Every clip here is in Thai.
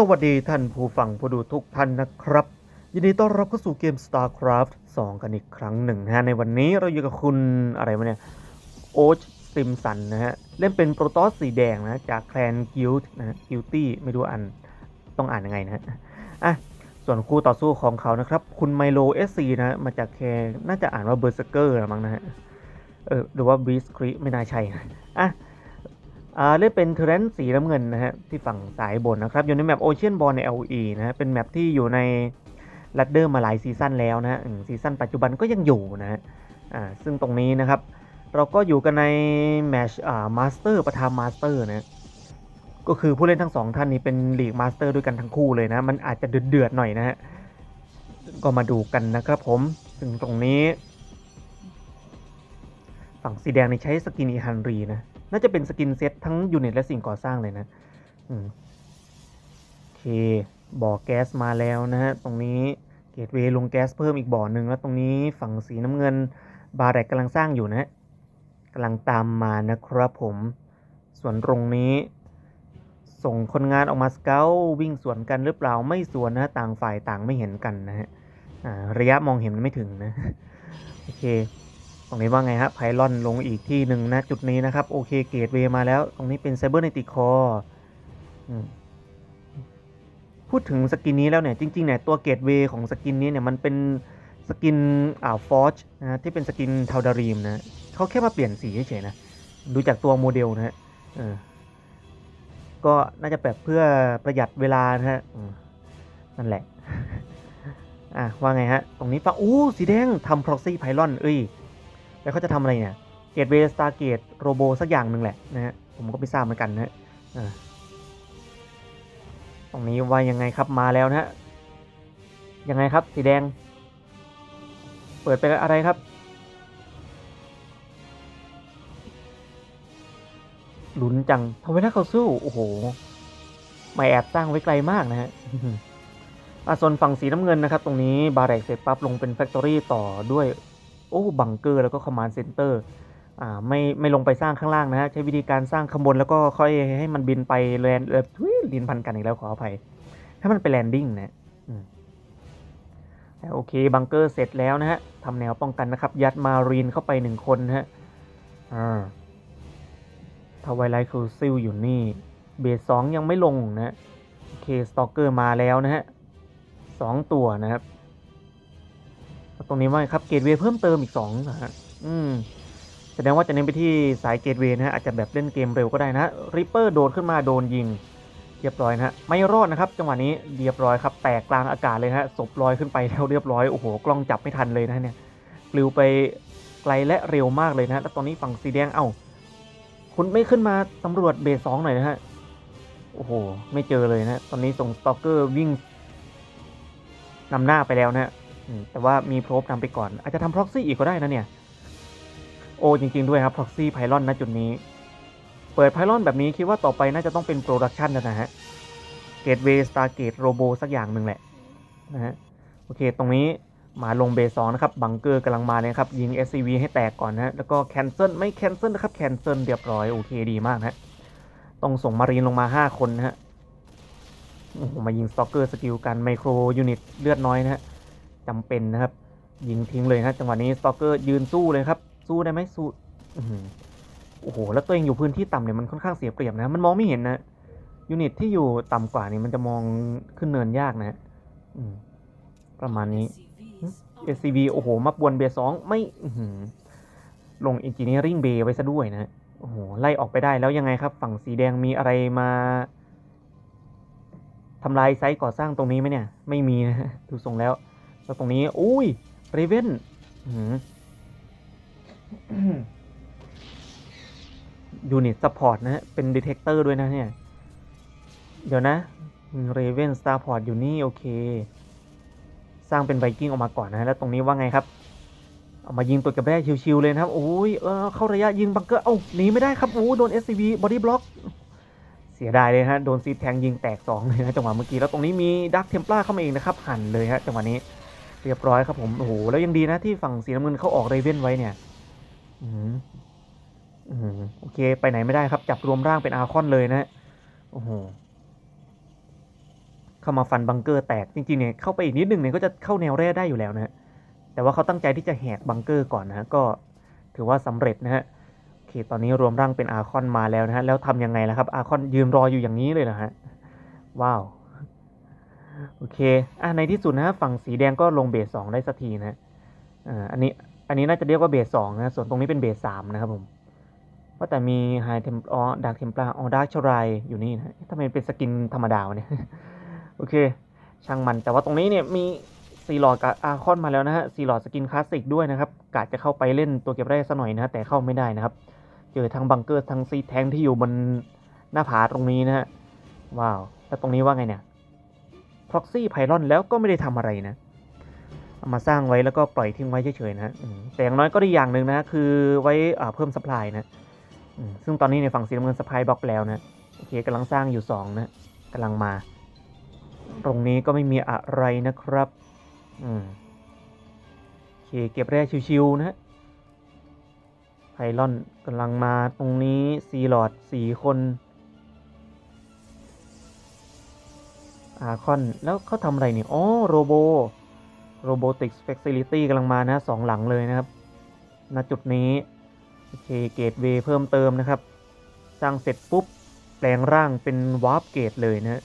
สวัสดีท่านผู้ฟังผู้ดูทุกท่านนะครับ ยินดีต้อนรับเข้าสู่เกม StarCraft 2 กันอีกครั้งหนึ่งนะฮะ ในวันนี้เราอยู่กับคุณอะไรวะเนี่ยโอ๊ตซิมสันนะฮะ เล่นเป็นโปรตอสสีแดงนะ จากแคลนกิลด์นะกิลตี้ไม่รู้อ่านต้องอ่านยังไงนะฮะอะส่วนคู่ต่อสู้ของเขานะครับ คุณไมโลเอสซีนะ มาจากแคลน่าจะอ่านว่าเบอร์เซเกอร์มั้งนะฮะเออหรือว่าบีสครีไม่น่าใช่นะอะ เล่นเป็นเทรนสีน้ำเงินนะฮะที่ฝั่งสายบนนะครับ อยู่ในแมปโอเชียนบอลใน LE นะฮะเป็นแมปที่อยู่ในลัดเดอร์มาหลายซีซั่นแล้วนะฮะซีซั่นปัจจุบันก็ยังอยู่นะฮะอ่าซึ่งตรงนี้นะครับ เราก็อยู่กันในแมชอ่ามาสเตอร์ประธานมาสเตอร์นะก็คือผู้เล่นทั้งสองท่านนี้เป็นลีกมาสเตอร์ด้วยกันทั้งคู่เลยนะ มันอาจจะเดือดๆหน่อยนะฮะก็มาดูกันนะครับผมซึ่งตรงนี้ ฝั่งสีแดงนี่ใช้สกินอีฮันรีนะ น่าจะเป็นสกินเซ็ตทั้งยูนิตและสิ่งก่อสร้างเลยนะอืมโอเค บ่อแก๊สมาแล้วนะฮะ ตรงนี้เกตเวย์ลงแก๊สเพิ่มอีกบ่อหนึ่งแล้วตรงนี้ฝั่งสีน้ำเงิน บาร์แรกกำลังสร้างอยู่นะฮะกำลังตามมานะครับผม ส่วนตรงนี้ ส่งคนงานออกมาสเกลวิ่งสวนกันหรือเปล่าไม่สวนนะต่างฝ่ายต่างไม่เห็นกันนะฮะระยะมองเห็นไม่ถึงนะ โอเค ตรงนี้ว่าไงฮะไพลอนลงอีกที่หนึ่งนะจุดนี้นะครับ โอเคเกตเวมาแล้ว ตรงนี้เป็นไซเบอร์เนติคอพูดถึงสกินนี้แล้วเนี่ย จริงๆเนี่ยตัวเกตเวของสกินนี้เนี่ยมันเป็นสกินอ่าฟอร์จนะที่เป็นสกินเทาดารีมนะเขาแค่มาเปลี่ยนสีเฉยๆนะ ดูจากตัวโมเดลนะฮะก็น่าจะแบบเพื่อประหยัดเวลานะฮะนั่นแหละ อะว่าไงฮะ ตรงนี้ฟังอู้สีแดงทำ proxy pylon เอ้ย แล้วเขาจะทำอะไรเนี่ยเกตเวสตาเกตโรโบสักอย่างหนึ่งแหละนะฮะผมก็ไม่ทราบเหมือนกันนะฮะตรงนี้ว่ายังไงครับมาแล้วนะฮะยังไงครับสีแดง เปิดไปอะไรครับลุ้นจังทำไมถ้าเขาสู้ โอ้โหไม่แอบตั้งไว้ไกลมากนะฮะอะส่วนฝั่งสีน้ำเงินนะครับ ตรงนี้บาแรกเสร็จปั๊บลงเป็นแฟคทอรี่ต่อด้วย โอ้บังเกอร์แล้วก็คอมมานด์เซ็นเตอร์อ่าไม่ไม่ลงไปสร้างข้างล่างนะฮะใช้วิธีการสร้างข้างบนแล้วก็ค่อยให้มันบินไปแลนด์เออทุยลินพันกันอีกแล้วขออภัยให้มันไปแลนดิ้งนะอืมแต่โอเคบังเกอร์เสร็จแล้วนะฮะทำแนวป้องกันนะครับ ยัดมารีนเข้าไปหนึ่งคนนะฮะอ่าทวายไลท์คูซิลอยู่นี่ เบสสองยังไม่ลงนะฮะโอเคสตอกเกอร์มาแล้วนะฮะสองตัวนะครับ ตรงนี้ว่าครับเกตเวย์เพิ่มเติมอีก2นะฮะอืมแสดงว่าจะเน้นไปที่สายเกตเวย์นะฮะอาจจะแบบเล่นเกมเร็วก็ได้นะริปเปอร์โดดขึ้นมาโดนยิง เรียบร้อยนะฮะไม่รอดนะครับจังหวะนี้เรียบร้อยครับแตกกลางอากาศเลยฮะศพลอยขึ้นไปแล้วเรียบร้อยโอ้โหกล้องจับไม่ทันเลยนะเนี่ยปลิวไปไกลและเร็วมากเลยนะแล้วตอนนี้ฝั่งสีแดงเอ้าคุณไม่ขึ้นมาสำรวจเบสสองหน่อยนะฮะโอ้โห ไม่เจอเลยนะ ตอนนี้ส่งสตอกเกอร์วิ่งนำหน้าไปแล้วนะฮะ แต่ว่ามีโพรบนำไปก่อน อาจจะทำ proxy อีกก็ได้นะเนี่ย โอ้จริง ๆ ด้วยครับ proxy pylon นะจุดนี้ เปิด pylon แบบนี้คิดว่าต่อไปน่าจะต้องเป็น production แล้วนะฮะ gateway stargate robo สักอย่างหนึ่งแหละนะฮะโอเค ตรงนี้มาลงเบสสองนะครับ บังเกอร์กำลังมาเลยครับ ยิง SCV ให้แตกก่อนนะฮะแล้วก็ cancel ไม่ cancel นะครับ cancel เรียบร้อย โอเคดีมากนะฮะต้องส่งมารีนลงมา 5 คนนะฮะโอ้โหมายิงสตอกเกอร์สกิลกันไมโครยูนิตเลือดน้อยนะฮะ จำเป็นนะครับ ยิงทิ้งเลยนะจังหวะนี้สตอกเกอร์ยืนสู้เลยครับสู้ได้ไหมสู้โอ้โหแล้วตัวเองอยู่พื้นที่ต่ำเนี่ยมันค่อนข้างเสียเปรียบนะมันมองไม่เห็นนะยูนิตที่อยู่ต่ำกว่านี่มันจะมองขึ้นเนินยากนะอืประมาณนี้ SCV โอ้โห มาปวนเบสองไม่อื้อหือลง Engineering Bay ไว้ซะด้วยนะโอ้โห ไล่ออกไปได้แล้วยังไงครับ ฝั่งสีแดงมีอะไรมาทำลายไซต์ก่อสร้างตรงนี้ไหมเนี่ย ไม่มีนะดูทรงแล้ว แล้วตรงนี้ อุ้ยเรเวนยูนิตซัพพอร์ตนะฮะ เป็นดีเทคเตอร์ด้วยนะเนี่ย เดี๋ยวนะเรเวนสตาร์พอร์ตอยู่นี่ โอเค สร้างเป็นไวกิ้งออกมาก่อนนะฮะแล้วตรงนี้ว่าไงครับ เอามายิงตัวกับแรกชิวๆเลยนะครับ โอ้ยเออเข้าระยะยิงบังเกอร์ เอ้าหนีไม่ได้ครับโอ้โดน SCV บอดี้บล็อก เสียดายเลยฮะ โดนซีแทงยิงแตก2เลยนะจังหวะเมื่อกี้ แล้วตรงนี้มีดักเทมปลาเข้ามาเองนะครับ หั่นเลยฮะจังหวะนี้ เรียบร้อยครับผมโอ้โหแล้วยังดีนะที่ฝั่งสีน้ำเงินเขาออกเรเว่นไว้เนี่ยอืมอืมโอเค ไปไหนไม่ได้ครับ จับรวมร่างเป็นอาร์คอนเลยนะโอ้โหเข้ามาฟันบังเกอร์แตกจริงๆเนี่ยเข้าไปอีกนิดนึงเนี่ยก็จะเข้าแนวแร่ได้อยู่แล้วนะแต่ว่าเขาตั้งใจที่จะแหกบังเกอร์ก่อนนะก็ถือว่าสำเร็จนะฮะโอเค ตอนนี้รวมร่างเป็นอาคอนมาแล้วนะฮะแล้วทำยังไงล่ะครับอาคอนยืนรออยู่อย่างนี้เลยนะฮะว้าว โอเค อะในที่สุดนะฮะฝั่งสีแดงก็ลงเบสสองได้สักทีนะอ่าอันนี้ อันนี้น่าจะเรียกว่าเบสสองนะ ส่วนตรงนี้เป็นเบสสามนะครับผมว่าแต่มีไฮเทมอ๋อดาร์คเทมปลาอ๋อดาร์คชรายอยู่นี่นะทำไมเป็นสกินธรรมดาวเนี่ย โอเค ช่างมัน แต่ว่าตรงนี้เนี่ยมีซีลอดกับอาคอนมาแล้วนะฮะซีลอดสกินคลาสสิกด้วยนะครับกาจะเข้าไปเล่นตัวเก็บแร่ซะหน่อยนะฮะแต่เข้าไม่ได้นะครับ เจอทั้งบังเกอร์ทั้งซีแทงที่อยู่บนหน้าผาตรงนี้นะฮะ ว้าว แล้วตรงนี้ว่าไงเนี่ย proxy pylon แล้วก็ไม่ได้ทำอะไรนะเอามาสร้างไว้แล้วก็ปล่อยทิ้งไว้เฉยๆนะแต่อย่างน้อยก็ได้อย่างหนึ่งนะ คือไว้เพิ่ม supply นะซึ่งตอนนี้ในฝั่งสีน้ำเงิน supply บล็อกแล้วนะโอเคกำลังสร้างอยู่สองนะกำลังมา ตรงนี้ก็ไม่มีอะไรนะครับอืมโอเคเก็บแร่ชิวๆนะไพลอนกำลังมาตรงนี้ซีหลอดสี่คน อาคอน แล้วเขาทำอะไรเนี่ยอ๋อโรโบ Robotics Facility กำลังมานะสองหลังเลยนะครับ ณ จุดนี้ โอเค เกตเวย์เพิ่มเติมนะครับ สร้างเสร็จปุ๊บ แปลงร่างเป็นวาร์ปเกตเลยนะ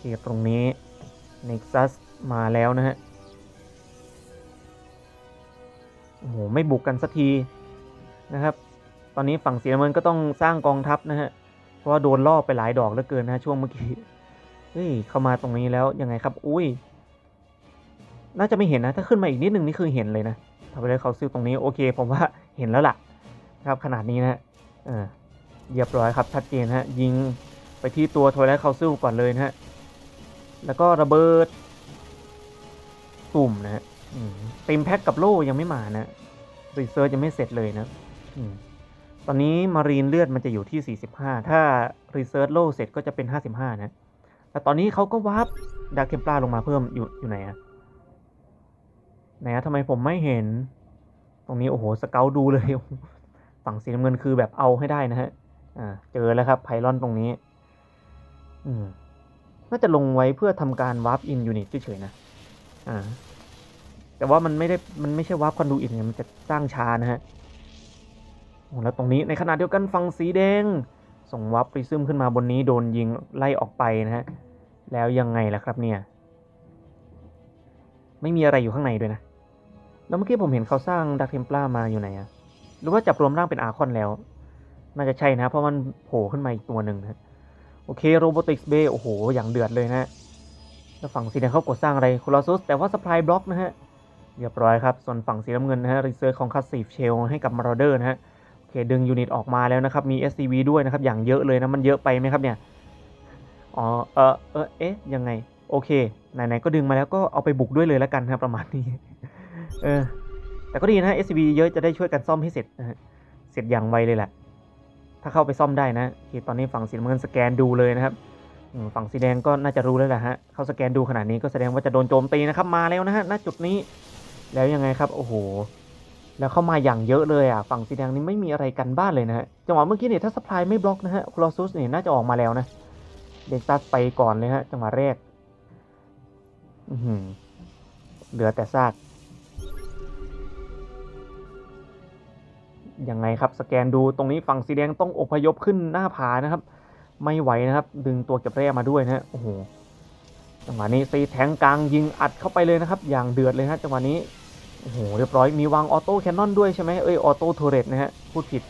เกตตรงนี้ Nexus มาแล้วนะฮะ โอ้โห ไม่บุกกันสักทีนะครับ ตอนนี้ฝั่งเสีน้ำเงินก็ต้องสร้างกองทัพนะฮะ เพราะว่าโดนล่อไปหลายดอกเหลือเกินนะช่วงเมื่อกี้เฮ้ยเข้ามาตรงนี้แล้วยังไงครับ อุ้ย น่าจะไม่เห็นนะ ถ้าขึ้นมาอีกนิดนึงนี่คือเห็นเลยนะทำไปเลยเขาซิลตรงนี้โอเค ผมว่าเห็นแล้วล่ะครับขนาดนี้นะเออเรียบร้อยครับชัดเจนฮะยิงไปที่ตัวโทยและเขาซิลก่อนเลยนะฮะแล้วก็ระเบิดตุ่มนะฮะเต็มแพ็คกับโล่ยังไม่มานะรีเซิร์ชยังไม่เสร็จเลยนะอืม ตอนนี้มารีนเลือดมันจะอยู่ที่ 45 ถ้ารีเซิร์ชโล่เสร็จก็จะเป็น 55 นะ แต่ตอนนี้เขาก็วาร์ปดาร์คเทมปลาลงมาเพิ่มอยู่อยู่ไหนอะไหนอะทำไมผมไม่เห็น ตรงนี้โอ้โหสเกลดูเลย ฝั่งสีน้ำเงินคือแบบเอาให้ได้นะฮะ อ่าเจอแล้วครับไพลอนตรงนี้ อืมน่าจะลงไว้เพื่อทำการวาร์ปอินยูนิตเฉยๆนะ อ่าแต่ว่ามันไม่ได้มันไม่ใช่วาร์ปคอนดูอินไงมันจะสร้างช้านะฮะ แล้วตรงนี้ในขณะเดียวกันฝั่งสีแดง ส่งวับปริซึมขึ้นมาบนนี้โดนยิงไล่ออกไปนะฮะ แล้วยังไงล่ะครับเนี่ย ไม่มีอะไรอยู่ข้างในด้วยนะ แล้วเมื่อกี้ผมเห็นเขาสร้างดักเทมปลามาอยู่ไหนอะหรือว่าจับรวมร่างเป็นอาคอนแล้ว น่าจะใช่นะ เพราะมันโผล่ขึ้นมาอีกตัวหนึ่งนะโอเคโรบอติกส์เบโอ้โห อย่างเดือดเลยนะแล้วฝั่งสีแดงเขากดสร้างอะไรโคลอซุสแต่ว่าสปายบล็อกนะฮะเรียบร้อยครับ ส่วนฝั่งสีน้ำเงินนะฮะรีเซิร์ชของคัสซีฟเชลให้กับมาร์เดอร์นะฮะ คดึงยูนิตออกมาแล้วนะครับ มี SCV ด้วยนะครับ อย่างเยอะเลยนะ มันเยอะไปไหมครับเนี่ย อ๋อ เออเออเอ๊ะ ยังไง โอเค ไหน ๆ ก็ดึงมาแล้วก็เอาไปบุกด้วยเลยแล้วกันครับประมาณนี้ เออ แต่ก็ดีนะ SCV เยอะจะได้ช่วยกันซ่อมให้เสร็จ เสร็จอย่างไวเลยแหละ ถ้าเข้าไปซ่อมได้นะโอเคตอนนี้ฝั่งสีน้ำเงินสแกนดูเลยนะครับฝั่งสีแดงก็น่าจะรู้แล้วแหละฮะ เขาสแกนดูขนาดนี้ก็แสดงว่าจะโดนโจมตีนะครับ มาแล้วนะฮะ ณ จุดนี้ แล้วยังไงครับ โอ้โห แล้วเข้ามาอย่างเยอะเลยอะ ฝั่งสีแดงนี่ไม่มีอะไรกันบ้านเลยนะฮะ จังหวะเมื่อกี้เนี่ยถ้าสปายไม่บล็อกนะฮะคลอซุสเนี่ยน่าจะออกมาแล้วนะ เด็กตัสไปก่อนเลยฮะ จังหวะแรกอือหือเหลือแต่ซาก ยังไงครับ สแกนดูตรงนี้ฝั่งสีแดงต้องอพยพขึ้นหน้าผานะครับ ไม่ไหวนะครับ ดึงตัวเก็บแร่มาด้วยนะฮะ โอ้โห จังหวะนี้ซีแทงกลางยิงอัดเข้าไปเลยนะครับ อย่างเดือดเลยฮะจังหวะนี้ โอ้โหเรียบร้อยมีวางออโต้แคนนอนด้วยใช่ไหมเอ้ยออโต้เทเรตนะฮะพูดผิด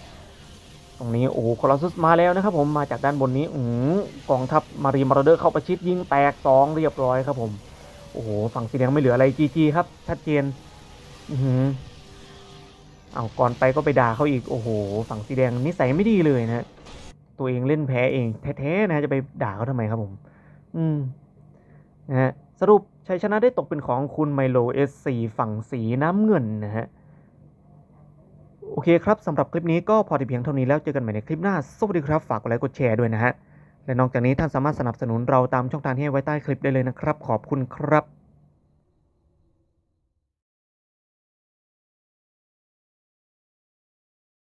ตรงนี้โอ้โหคอลัสมาแล้วนะครับผมมาจากด้านบนนี้อืกองทัพมารีมาร์เดอร์เข้าประชิดยิงแตกสองเรียบร้อยครับผมโอ้โหฝั่งสีแดงไม่เหลืออะไรจีจีครับชัดเจนอือเอาก่อนไปก็ไปด่าเขาอีกโอ้โห ฝั่งสีแดงนิสัยไม่ดีเลยนะฮะตัวเองเล่นแพ้เองแท้ๆนะจะไปด่าเขาทำไมครับผม อืมนะฮะสรุป ชัยชนะได้ตกเป็นของคุณไมโลเอสสีฝั่งสีน้ำเงินนะฮะ โอเคครับสำหรับคลิปนี้ก็พอที่เพียงเท่านี้แล้วเจอกันใหม่ในคลิปหน้า สวัสดีครับ ฝากกดไลค์กดแชร์ด้วยนะฮะ และนอกจากนี้ท่านสามารถสนับสนุนเราตามช่องทางที่ให้ไว้ใต้คลิปได้เลยนะครับ ขอบคุณครับ